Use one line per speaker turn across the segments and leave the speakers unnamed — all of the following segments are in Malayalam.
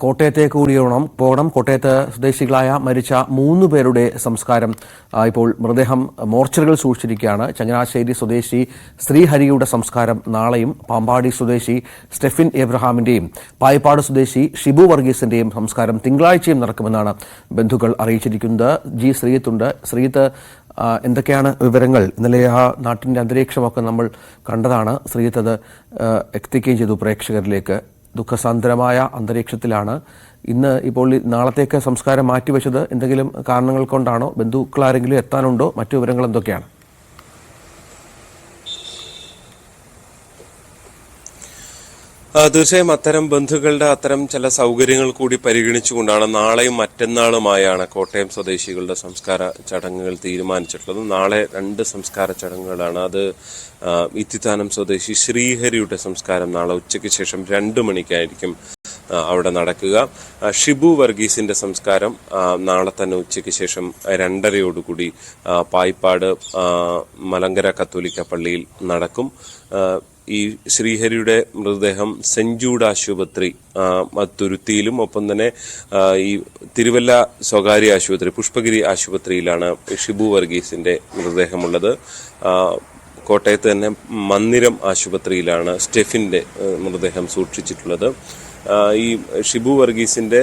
കോട്ടയത്തേക്ക് കൂടി പോകണം പോകണം. കോട്ടയത്ത് സ്വദേശികളായ മരിച്ച മൂന്ന് പേരുടെ സംസ്കാരം ഇപ്പോൾ മൃതദേഹം മോർച്ചറികൾ സൂക്ഷിച്ചിരിക്കുകയാണ്. ചങ്ങനാശ്ശേരി സ്വദേശി ശ്രീഹരിയുടെ സംസ്കാരം നാളെയും പാമ്പാടി സ്വദേശി സ്റ്റെഫിൻ എബ്രഹാമിന്റെയും പായിപ്പാട് സ്വദേശി ഷിബു വർഗീസിന്റെയും സംസ്കാരം തിങ്കളാഴ്ചയും നടക്കുമെന്നാണ് ബന്ധുക്കൾ അറിയിച്ചിരിക്കുന്നത്. ജി ശ്രീയത്തുണ്ട് ശ്രീയത്ത് എന്തൊക്കെയാണ് വിവരങ്ങൾ? ഇന്നലെ ആ നാട്ടിന്റെ അന്തരീക്ഷമൊക്കെ നമ്മൾ കണ്ടതാണ്. ശ്രീയത്ത് അത് എത്തിക്കുകയും ചെയ്തു പ്രേക്ഷകരിലേക്ക്. ദുഃഖസാന്ദ്രമായ അന്തരീക്ഷത്തിലാണ്. ഇന്ന് ഇപ്പോൾ നാളത്തേക്ക് സംസ്കാരം മാറ്റിവെച്ചത് എന്തെങ്കിലും കാരണങ്ങൾ കൊണ്ടാണോ? ബന്ധുക്കളാരെങ്കിലും എത്താനുണ്ടോ? മറ്റു വിവരങ്ങൾ എന്തൊക്കെയാണ്?
തീർച്ചയായും അത്തരം ബന്ധുക്കളുടെ അത്തരം ചില സൗകര്യങ്ങൾ കൂടി പരിഗണിച്ചുകൊണ്ടാണ് നാളെയും മറ്റന്നാളുമായാണ് കോട്ടയം സ്വദേശികളുടെ സംസ്കാര ചടങ്ങുകൾ തീരുമാനിച്ചിട്ടുള്ളത്. നാളെ രണ്ട് സംസ്കാര ചടങ്ങുകളാണ്. അത് ഇത്തിത്താനം സ്വദേശി ശ്രീഹരിയുടെ സംസ്കാരം നാളെ ഉച്ചയ്ക്ക് ശേഷം രണ്ടു മണിക്കായിരിക്കും അവിടെ നടക്കുക. ഷിബു വർഗീസിന്റെ സംസ്കാരം നാളെ തന്നെ ഉച്ചയ്ക്ക് ശേഷം രണ്ടരയോടുകൂടി പായിപ്പാട് മലങ്കര കത്തോലിക്ക പള്ളിയിൽ നടക്കും. ഈ ശ്രീഹരിയുടെ മൃതദേഹം സെഞ്ചൂഡ് ആശുപത്രി തുരുത്തിയിലും ഒപ്പം തന്നെ ഈ തിരുവല്ല സ്വകാര്യ ആശുപത്രി പുഷ്പഗിരി ആശുപത്രിയിലാണ് ഷിബു വർഗീസിന്റെ മൃതദേഹമുള്ളത്. കോട്ടയത്ത് തന്നെ മന്ദിരം ആശുപത്രിയിലാണ് സ്റ്റെഫിന്റെ മൃതദേഹം സൂക്ഷിച്ചിട്ടുള്ളത്. ഈ ഷിബു വർഗീസിന്റെ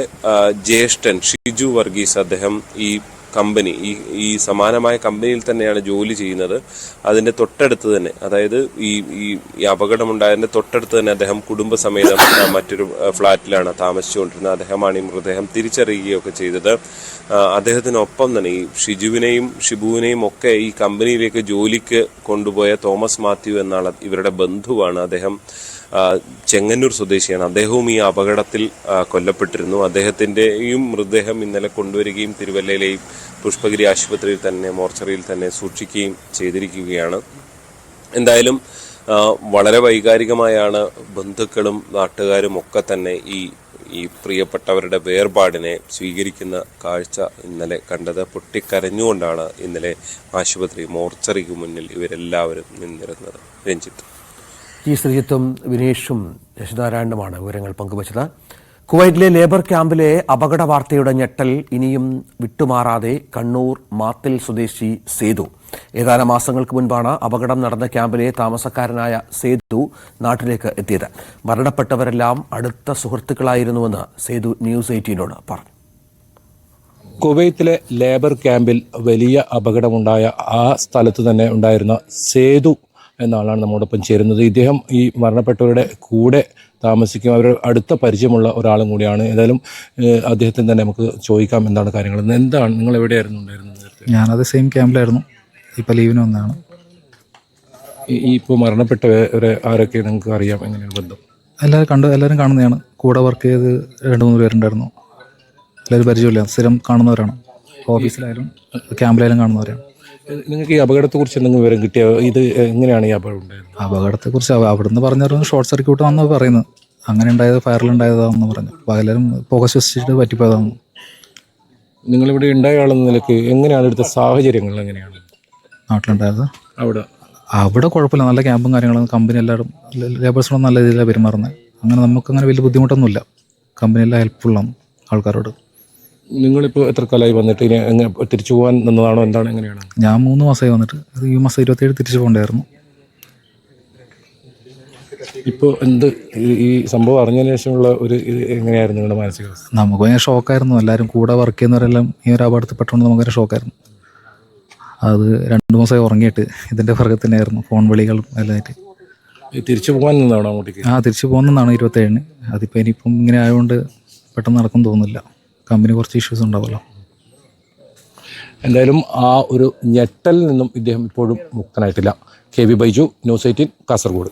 ജ്യേഷ്ഠൻ ഷിജു വർഗീസ് അദ്ദേഹം ഈ കമ്പനി ഈ ഈ സമാനമായ കമ്പനിയിൽ തന്നെയാണ് ജോലി ചെയ്യുന്നത്. അതിന്റെ തൊട്ടടുത്ത് തന്നെ അതായത് ഈ ഈ ഈ അപകടമുണ്ടായതിന്റെ തൊട്ടടുത്ത് തന്നെ അദ്ദേഹം കുടുംബസമേതം മറ്റൊരു ആ, ഫ്ളാറ്റിലാണ് താമസിച്ചുകൊണ്ടിരുന്നത്. അദ്ദേഹമാണ് ഈ മൃതദേഹം തിരിച്ചറിയുകയൊക്കെ ചെയ്തത്. അദ്ദേഹത്തിനൊപ്പം തന്നെ ഈ ഷിജുവിനെയും ഷിബുവിനെയും ഒക്കെ ഈ കമ്പനിയിലേക്ക് ജോലിക്ക് കൊണ്ടുപോയ തോമസ് മാത്യു എന്നാണ് ഇവരുടെ ബന്ധുവാണ് അദ്ദേഹം. ചെങ്ങന്നൂർ സ്വദേശിയാണ്. അദ്ദേഹവും ഈ അപകടത്തിൽ കൊല്ലപ്പെട്ടിരുന്നു. അദ്ദേഹത്തിന്റെയും മൃതദേഹം ഇന്നലെ കൊണ്ടുവരികയും തിരുവല്ലയിലെയും പുഷ്പഗിരി ആശുപത്രിയിൽ തന്നെ മോർച്ചറിയിൽ തന്നെ സൂക്ഷിക്കുകയും ചെയ്തിരിക്കുകയാണ്. എന്തായാലും വളരെ വൈകാരികമായാണ് ബന്ധുക്കളും നാട്ടുകാരും ഒക്കെ തന്നെ ഈ ഈ പ്രിയപ്പെട്ടവരുടെ വേർപാടിനെ സ്വീകരിക്കുന്ന കാഴ്ച ഇന്നലെ കണ്ടത്. പൊട്ടിക്കരഞ്ഞുകൊണ്ടാണ് ഇന്നലെ ആശുപത്രി മോർച്ചറിക്ക് മുന്നിൽ ഇവരെല്ലാവരും നിന്നിരുന്നത്. രഞ്ജിത്ത്.
ജി ശ്രീജിത്തും വിനീഷും ശശിനാരായണനുമാണ് വിവരങ്ങൾ പങ്കുവച്ചത്. കുവൈറ്റിലെ ലേബർ ക്യാമ്പിലെ അപകട വാർത്തയുടെ ഞെട്ടൽ ഇനിയും വിട്ടുമാറാതെ കണ്ണൂർ മാത്തിൽ സ്വദേശി സേതു. ഏതാനും മാസങ്ങൾക്ക് മുൻപാണ് അപകടം നടന്ന ക്യാമ്പിലെ താമസക്കാരനായ സേതു നാട്ടിലേക്ക് എത്തിയത്. മരണപ്പെട്ടവരെല്ലാം അടുത്ത സുഹൃത്തുക്കളായിരുന്നുവെന്ന് സേതു ന്യൂസ് എയ്റ്റീനോട് പറഞ്ഞു.
കുവൈത്തിലെ ലേബർ ക്യാമ്പിൽ വലിയ അപകടമുണ്ടായ ആ സ്ഥലത്ത് തന്നെ ഉണ്ടായിരുന്ന സേതു എന്ന ആളാണ് നമ്മോടൊപ്പം ചേരുന്നത്. ഇദ്ദേഹം ഈ മരണപ്പെട്ടവരുടെ കൂടെ താമസിക്കും. അവരുടെ അടുത്ത പരിചയമുള്ള ഒരാളും കൂടിയാണ്. ഏതായാലും അദ്ദേഹത്തിന് തന്നെ നമുക്ക് ചോദിക്കാം എന്താണ് കാര്യങ്ങൾ. എന്താണ് നിങ്ങൾ എവിടെയായിരുന്നു ഉണ്ടായിരുന്നത്
ഞാനത് സെയിം ക്യാമ്പിലായിരുന്നു. ഇപ്പം ലീവിന് വന്നതാണ്.
ഈ- ഇപ്പോൾ മരണപ്പെട്ടവരെ ആരൊക്കെ നിങ്ങൾക്ക് അറിയാം? എങ്ങനെയാണ് ബന്ധം?
എല്ലാവരും കണ്ട് എല്ലാവരും കാണുന്നതാണ്. കൂടെ വർക്ക് ചെയ്ത് രണ്ട് മൂന്ന് പേരുണ്ടായിരുന്നു. എല്ലാവരും പരിചയമില്ല. സ്ഥിരം കാണുന്നവരാണ്. ഓഫീസിലായാലും ക്യാമ്പിലായാലും കാണുന്നവരാണ്.
നിങ്ങൾക്ക് ഈ അപകടത്തെക്കുറിച്ച് എന്തെങ്കിലും വിവരം കിട്ടിയോ? ഇത് എങ്ങനെയാണ് ഈ അപകടം ഉണ്ടായത്
അപകടത്തെക്കുറിച്ച് അവ- അവിടുന്ന് പറഞ്ഞായിരുന്നു ഷോർട്ട് സർക്യൂട്ട് ആണെന്ന് പറയുന്നത് അങ്ങനെ ഉണ്ടായത് ഫയറിലുണ്ടായതാണെന്ന് പറഞ്ഞു. പകലും പുക ശ്വസിച്ചിട്ട് പറ്റിപ്പോയതാണ്
നിങ്ങളിവിടെ ഉണ്ടായ ആളെന്ന നിലയ്ക്ക് എങ്ങനെയാണ് ഇവിടുത്തെ സാഹചര്യങ്ങൾ എങ്ങനെയാണ്?
നാട്ടിലുണ്ടായത്?
അവിടെ.
അവിടെ കുഴപ്പമില്ല. നല്ല ക്യാമ്പും കാര്യങ്ങളും. കമ്പനി എല്ലാവരും ലേബേഴ്സിനോട് നല്ല രീതിയിലാണ് പെരുമാറുന്നത്. അങ്ങനെ നമുക്ക് അങ്ങനെ വലിയ ബുദ്ധിമുട്ടൊന്നുമില്ല. കമ്പനി എല്ലാം ഹെൽപ്ഫുള്ളാണ് ആൾക്കാരോട്.
നിങ്ങളിപ്പോൾ എത്ര കാലമായി വന്നിട്ട് ഇനി എങ്ങനെ തിരിച്ചു പോകാൻ നിന്നതാണോ? എന്താണ് എങ്ങനെയാണ്?
ഞാൻ മൂന്ന് മാസമായി വന്നിട്ട്. അത് ഈ മാസം ഇരുപത്തേഴ് തിരിച്ചു പോകണ്ടായിരുന്നു.
ഇപ്പോൾ എന്ത് ഈ- ഈ സംഭവം അറിഞ്ഞതിന് ശേഷമുള്ള ഒരു ഇത് എങ്ങനെയായിരുന്നു നിങ്ങളുടെ മാനസികാവസ്ഥ?
നമുക്ക് ഭയങ്കര ഷോക്കായിരുന്നു. എല്ലാവരും കൂടെ വർക്ക് ചെയ്യുന്നവരെല്ലാം ഈ ഒരു അപകടത്തിൽ പെട്ടുകൊണ്ട് നമുക്കൊരു ഷോക്കായിരുന്നു. അത് രണ്ട് മാസമായി ഉറങ്ങിയിട്ട് ഇതിന്റെ പുറകെ തന്നെയായിരുന്നു. ഫോൺ വിളികളും എല്ലാമായിട്ട്
ഈ തിരിച്ചു പോകാൻ നിന്നാണോ അങ്ങോട്ടേക്ക്?
ആ തിരിച്ചു പോകുന്നതാണ് ഇരുപത്തേഴിന് അതിപ്പോൾ ഇനിയിപ്പം ഇങ്ങനെ ആയതുകൊണ്ട് പെട്ടെന്ന് നടക്കും തോന്നുന്നില്ല. കമ്പനി കുറച്ച് ഇഷ്യൂസ് ഉണ്ടാവുമല്ലോ.
എന്തായാലും ആ ഒരു ഞെട്ടലിൽ നിന്നും ഇദ്ദേഹം ഇപ്പോഴും മുക്തനായിട്ടില്ല. K V Baiju news eighteen Kasaragod.